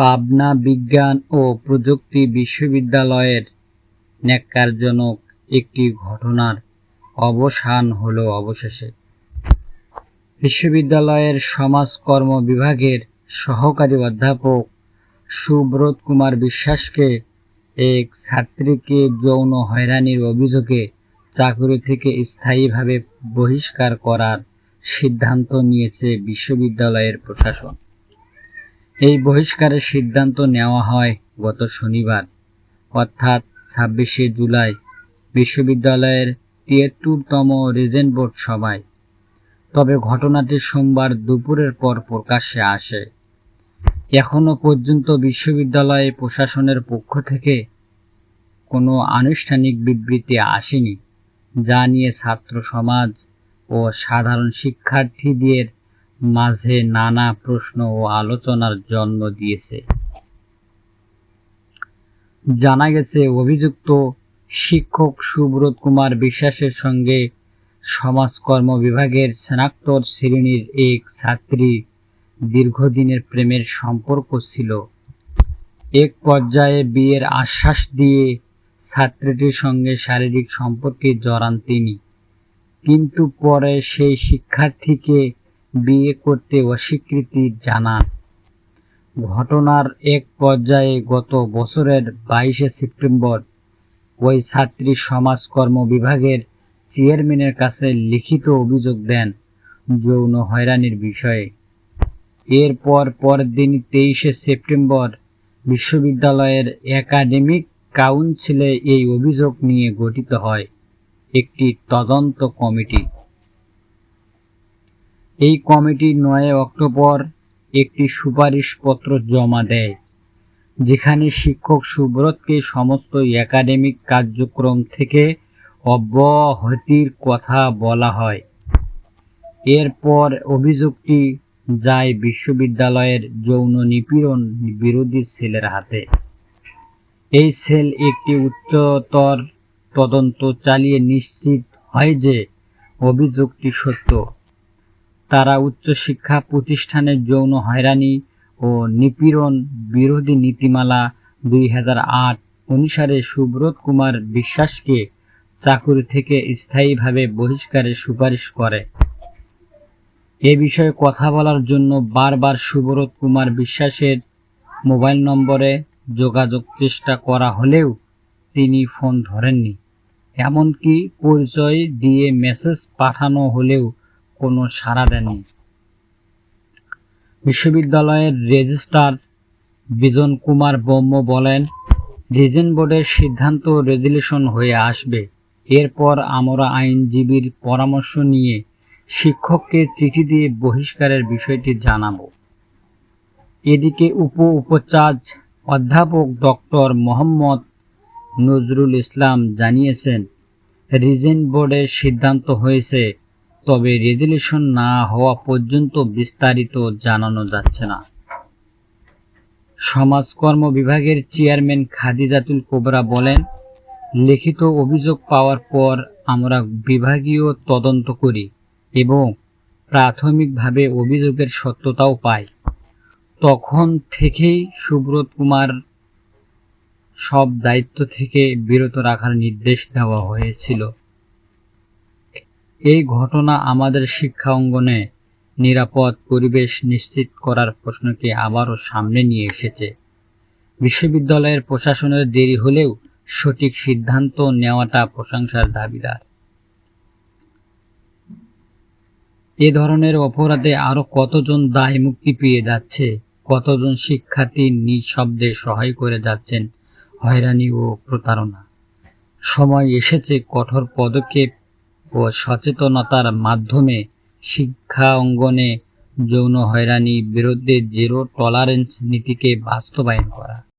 পাবনা বিজ্ঞান ও প্রযুক্তি বিশ্ববিদ্যালয়ের ন্যাক্কারজনক একটি ঘটনার অবসান হলো অবশেষে। বিশ্ববিদ্যালয়ের সমাজকর্ম বিভাগের সহকারী অধ্যাপক সুব্রত কুমার বিশ্বাসকে এক ছাত্রীকে যৌন হয়রানির অভিযোগে চাকরি থেকে স্থায়ীভাবে বহিষ্কার করার সিদ্ধান্ত নিয়েছে বিশ্ববিদ্যালয়ের প্রশাসন। এই বহিষ্কারের সিদ্ধান্ত নেওয়া হয় গত শনিবার, অর্থাৎ ছাব্বিশে জুলাই, বিশ্ববিদ্যালয়ের তিয়াত্তরতম রিজেন্ট বোর্ড সভায়। তবে ঘটনাটি সোমবার দুপুরের পর প্রকাশ্যে আসে। এখনও পর্যন্ত বিশ্ববিদ্যালয়ে প্রশাসনের পক্ষ থেকে কোনো আনুষ্ঠানিক বিবৃতি আসেনি, যা নিয়ে ছাত্র সমাজ ও সাধারণ শিক্ষার্থীদের মাঝে নানা প্রশ্ন ও আলোচনার জন্ম দিয়েছে। জানা গেছে, অভিযুক্ত শিক্ষক সুব্রত কুমার বিশ্বাসের সঙ্গে সমাজকর্ম বিভাগের স্নাতক শ্রেণির এক ছাত্রী দীর্ঘদিনের প্রেমের সম্পর্ক ছিল। এক পর্যায়ে বিয়ের আশ্বাস দিয়ে ছাত্রীটির সঙ্গে শারীরিক সম্পর্কে জড়ান তিনি। কিন্তু পরে সেই শিক্ষার্থীকে বিয়ে করতে অস্বীকৃতি জানান। ঘটনার এক পর্যায়ে গত বছরের বাইশে সেপ্টেম্বর ওই ছাত্রী সমাজকর্ম বিভাগের চেয়ারম্যানের কাছে লিখিত অভিযোগ দেন যৌন হয়রানির বিষয়ে। এরপর পরদিন তেইশে সেপ্টেম্বর বিশ্ববিদ্যালয়ের একাডেমিক কাউন্সিলে এই অভিযোগ নিয়ে গঠিত হয়। একটি তদন্ত কমিটি এই কমিটি নয় অক্টোবর একটি সুপারিশপত্র জমা দেয়, যেখানে শিক্ষক সুব্রতকে সমস্ত একাডেমিক কার্যক্রম থেকে অব্যাহতির কথা বলা হয়। এরপর অভিযোগটি যায় বিশ্ববিদ্যালয়ের যৌন নিপীড়ন বিরোধী সেলের হাতে। এই সেল একটি উচ্চতর তদন্ত চালিয়ে নিশ্চিত হয় যে অভিযোগটি সত্য। তারা উচ্চশিক্ষা প্রতিষ্ঠানের যৌন হয়রানি ও নিপীড়ন বিরোধী নীতিমালা দুই হাজার আট অনুসারে সুব্রত কুমার বিশ্বাসকে চাকুরি থেকে স্থায়ীভাবে বহিষ্কারের সুপারিশ করে। এ বিষয়ে কথা বলার জন্য বারবার সুব্রত কুমার বিশ্বাসের মোবাইল নম্বরে যোগাযোগ চেষ্টা করা হলেও তিনি ফোন ধরেননি। এমনকি পরিচয় দিয়ে মেসেজ পাঠানো হলেও কোনো সাড়া দেননি। বিশ্ববিদ্যালয়ের রেজিস্ট্রার বিজন কুমার ব্রহ্ম বলেন, রিজেন্ট বোর্ডের সিদ্ধান্ত রেজুলেশন হয়ে আসবে। এরপর আমরা আইনজীবীর পরামর্শ নিয়ে শিক্ষককে চিঠি দিয়ে বহিষ্কারের বিষয়টি জানাব। এদিকে উপ উপাচার্য অধ্যাপক ডক্টর মোহাম্মদ নজরুল ইসলাম জানিয়েছেন, রিজেন্ট বোর্ডের সিদ্ধান্ত হয়েছে তবে রেজুলেশন না হওয়া পর্যন্ত বিস্তারিত জানানো যাচ্ছে না। সমাজকর্ম বিভাগের চেয়ারম্যান খাদিজাতুল কোবরা বলেন, লিখিত অভিযোগ পাওয়ার পর আমরা বিভাগীয় তদন্ত করি এবং প্রাথমিকভাবে অভিযোগের সত্যতাও পাই। তখন থেকেই সুব্রত কুমার সব দায়িত্ব থেকে বিরত রাখার নির্দেশ দেওয়া হয়েছিল। এই ঘটনা আমাদের শিক্ষা অঙ্গনে নিরাপদ পরিবেশ নিশ্চিত করার প্রশ্নকে আবারও সামনে নিয়ে এসেছে। বিশ্ববিদ্যালয়ের প্রশাসনের দেরি হলেও সঠিক সিদ্ধান্ত নেওয়াটা প্রশংসার দাবিদার। এ ধরনের অপরাধে আরও কতজন দায় মুক্তি পেয়ে যাচ্ছে, কতজন শিক্ষার্থী নিঃশব্দে সহায় করে যাচ্ছেন, হয়রানি ও প্রতারণা। সময় এসেছে কঠোর পদক্ষেপ ও সচেতনতার মাধ্যমে শিক্ষা অঙ্গনে যৌন হয়রানি বিরুদ্ধে জিরো টলারেন্স নীতিকে বাস্তবায়ন করা।